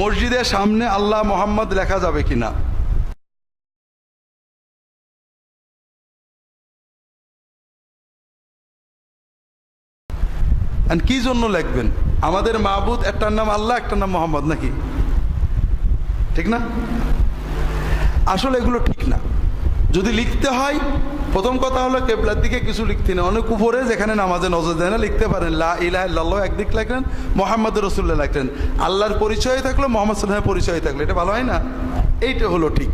মসজিদের সামনে আল্লাহ মোহাম্মদ লেখা যাবে কিনা? কি জন্য লেখবেন? আমাদের মাহবুদ একটার নাম আল্লাহ, একটার নাম মোহাম্মদ নাকি? ঠিক না? আসলে এগুলো ঠিক না। যদি লিখতে হয়, প্রথম কথা হলো কেবলার দিকে কিছু লিখতে না অনেক উপরে যেখানে নামাজে নজর দেয় না, লিখতে পারেন, লা ইলাহ একদিক লিখলেন মোহাম্মদ রসুল্লাহ লিখলেন আল্লাহর পরিচয় থাকল মোহাম্মদ সাল্লামের পরিচয় থাকল, এটা ভালো হয় না? এইটা হলো ঠিক।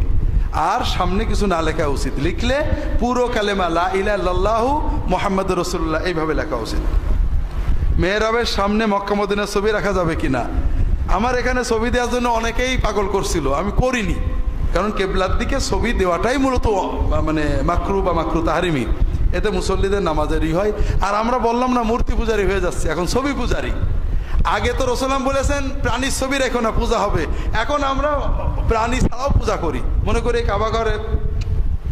আর সামনে কিছু না লেখা উচিত। লিখলে পুরো কালেমা, লা ইলাহ মোহাম্মদ রসুল্লাহ এইভাবে লেখা উচিত। মেহরাবের সামনে মক্কা মদিনার ছবি রাখা যাবে কিনা? আমার এখানে ছবি দেওয়ার জন্য অনেকেই পাগল করছিল, আমি করিনি। কারণ কেবলার দিকে ছবি দেওয়াটাই মূলত মানে মাকরু বা মাকরু তাহারিমি। এতে মুসল্লিদের নামাজেরই হয়। আর আমরা বললাম না, মূর্তি পূজারি হয়ে যাচ্ছে, এখন ছবি পূজারি। আগে তো রসলাম বলেছেন, প্রাণীর ছবি রেখো না, পূজা হবে। এখন আমরা প্রাণী ছাড়াও পূজা করি। মনে করি কাবাঘরে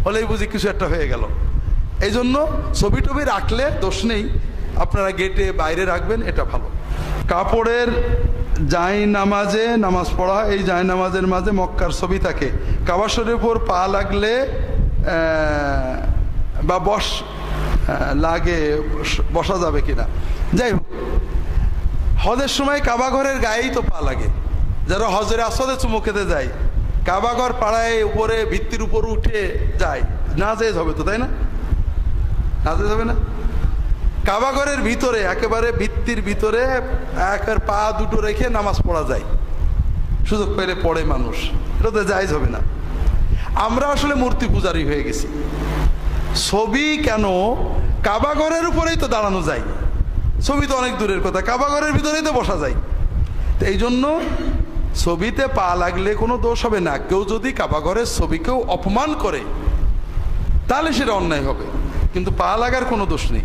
হলেই বুঝি কিছু একটা হয়ে গেল। এই জন্য ছবি টবি রাখলে দোষ নেই। আপনারা গেটে বাইরে রাখবেন, এটা ভালো। কাপড়ের জাই নামাজে নামাজ পড়া এই জাই নামাজের মাঝে মক্কার ছবি থাকে। কাবাসরের উপর পা লাগলে বা বস লাগে, বস- যাবে কিনা। যাই হোক, হজের সময় কাবাঘরের গায়েই তো পা লাগে। যারা হজের আসলে চুমু খেতে যায় কাবাঘর পাড়ায় উপরে ভিত্তির উপর উঠে যায়। না যেয়ে হবে তো, তাই না? না যেতে হবে না? কাবাঘরের ভিতরে, একেবারে ভিত্তির ভিতরে একের পা দুটো রেখে নামাজ পড়া যায়। সুযোগ পেলে পড়ে মানুষ। এটা তো জায়জ হবে না। আমরা আসলে মূর্তি পূজারি হয়ে গেছি। ছবি কেন? কাবাঘরের উপরেই তো দাঁড়ানো যায়। ছবি তো অনেক দূরের কথা। কাবাঘরের ভিতরেই তো বসা যায়। তো এই জন্য ছবিতে পা লাগলে কোনো দোষ হবে না। কেউ যদি কাবাঘরের ছবিকেও অপমান করে, তাহলে সেটা অন্যায় হবে। কিন্তু পা লাগার কোনো দোষ নেই।